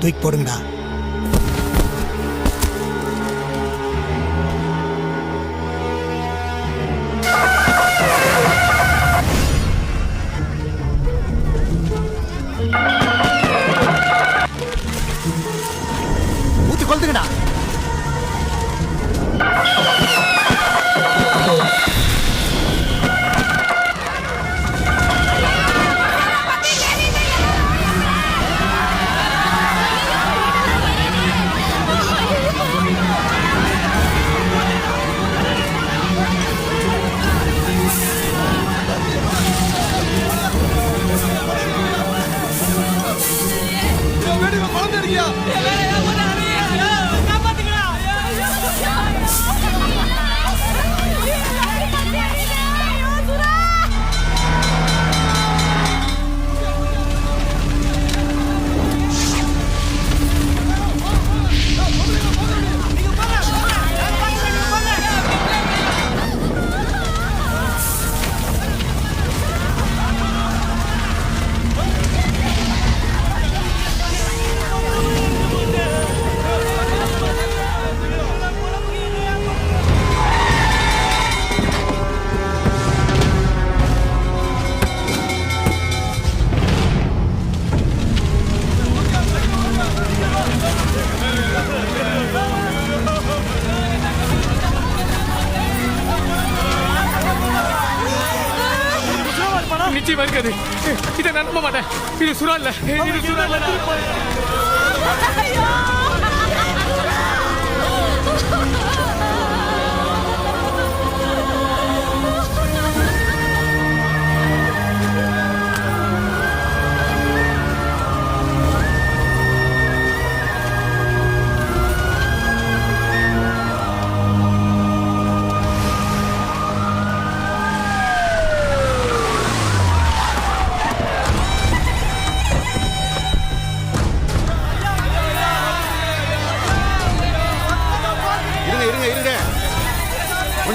தூக்கி போடுங்கடா. hallelujah. நிச்சயமா இருக்காது இதை நான் நம்ப மாட்டேன். இது சுறா இல்ல இது சுறா இல்ல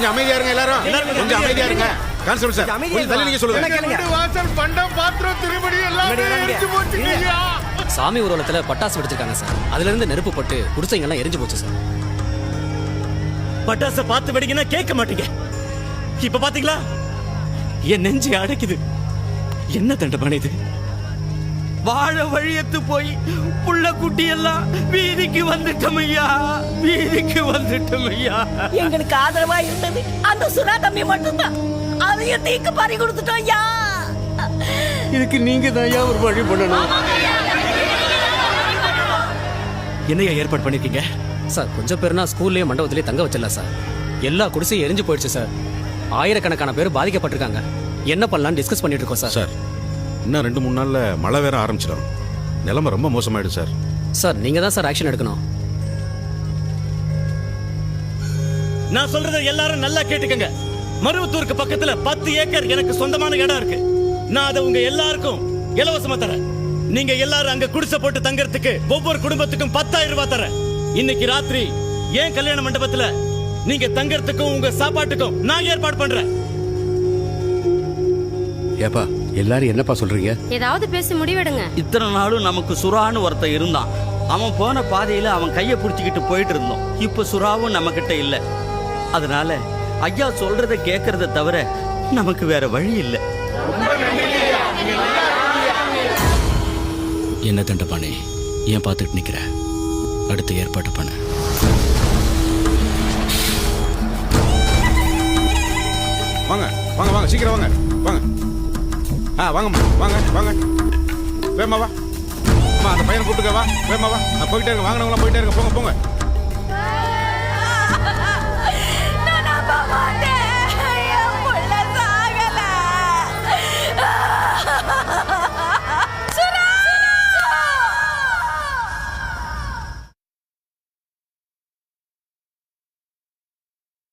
கொஞ்சம் அமைதியா இருங்க எல்லாரும். கொஞ்சம் அமைதியா இருங்க. கான்ஸ்டபிள் சார் கொஞ்சம் தள்ளி நிக்க சொல்லுங்க. வாசல் பண்டம் பாத்திரம் திருமணி எல்லாமே எரிஞ்சு போச்சுங்கய்யா சாமி ஊர்வலத்துல பட்டாசு வெடிச்சிருக்காங்க சார். அதுல இருந்து நெருப்பு பட்டு குடிசைங்க எல்லாம் எரிஞ்சு போச்சு சார். பட்டாச பார்த்து வெடிங்கன்னா கேட்க மாட்டீங்க. இப்ப பாத்தீங்களா? என் நெஞ்சு அடைக்குது. என்ன தண்டமான இது? வாழ வழியத்து போய் புள்ள குட்டி எல்லாம் வீதிக்கு வந்துட்டோம் ஐயா வீதிக்கு வந்துட்டோம் ஐயா எங்களுக்கு ஆதரவா இருந்தது. அந்த சுறா தம்பி மட்டும்தான். அதையும் தீக்கு பறி கொடுத்துட்டோம் யா இதுக்கு நீங்க தான் ஐயா ஒரு வழி பண்ணணும். என்னையா ஏற்பாடு பண்ணிருக்கீங்க? சார் கொஞ்சம் பேர்னா ஸ்கூல்லயே மண்டபத்திலேயே தங்க வச்சிடலாம் சார். எல்லா குடிசையும் எரிஞ்சு போயிடுச்சு சார். ஆயிரக்கணக்கான பேர் பாதிக்கப்பட்டிருக்காங்க. என்ன பண்ணலாம்னு டிஸ்கஸ் பண்ணிட்டு இருக்கோம் சார். சார் இன்னும் ரெண்டு மூணு நாள்ல மழை வேற ஆரம்பிச்சிடும். நிலைமை ரொம்ப மோசமாயிடும் சார். சார் நீங்க தான் சார் ஆக்ஷன் எடுக்கணும். நான் சொல்றத எல்லாரும் நல்லா கேட்டுக்கங்க. மருவத்தூருக்கு பக்கத்துல பத்து ஏக்கர் எனக்கு சொந்தமான இடம் இருக்கு. நான் அதை உங்க எல்லாருக்கும் இலவசமா தரேன். நீங்க எல்லாரும் அங்க குடிசை போட்டு தங்கறதுக்கு ஒவ்வொரு குடும்பத்துக்கும் பத்தாயிரம் ரூபாய் தரேன். இன்னைக்கு ராத்திரி ஏன் கல்யாண மண்டபத்துல நீங்க தங்கறதுக்கும் உங்க சாப்பாட்டுக்கும் நான் ஏற்பாடு பண்றேன். ஏப்பா எல்லாரும் என்னப்பா சொல்றீங்க? ஏதாவது பேசி முடிவெடுங்க. இத்தனை நாளும் நமக்கு சுறான்னு ஒருத்தன் இருந்தான். அவன் போன பாதையில அவன் கையை பிடிச்சிக்கிட்டு போயிட்டு இருந்தோம். இப்ப சுறாவும் நம்ம கிட்ட இல்ல. அதனால ஐயா சொல்றத கேட்கறத தவிர நமக்கு வேற வழி இல்ல. என்ன தண்டபாணி ஏன் பார்த்துட்டு நிக்கிற? அடுத்த ஏற்பாடு பண்ண வாங்க வாங்க வாங்க சீக்கிரம் வாங்க வாங்க. ஆ வாங்கம்மா வாங்க வாங்க. வேமா வா. அம்மா அந்த பையனை கூப்பிட்டுக்க வா. வேமா வா. நான் போயிட்டே இருக்கேன். வாங்கினவங்களாம் போயிட்டே இருக்கேன் போங்க போங்க.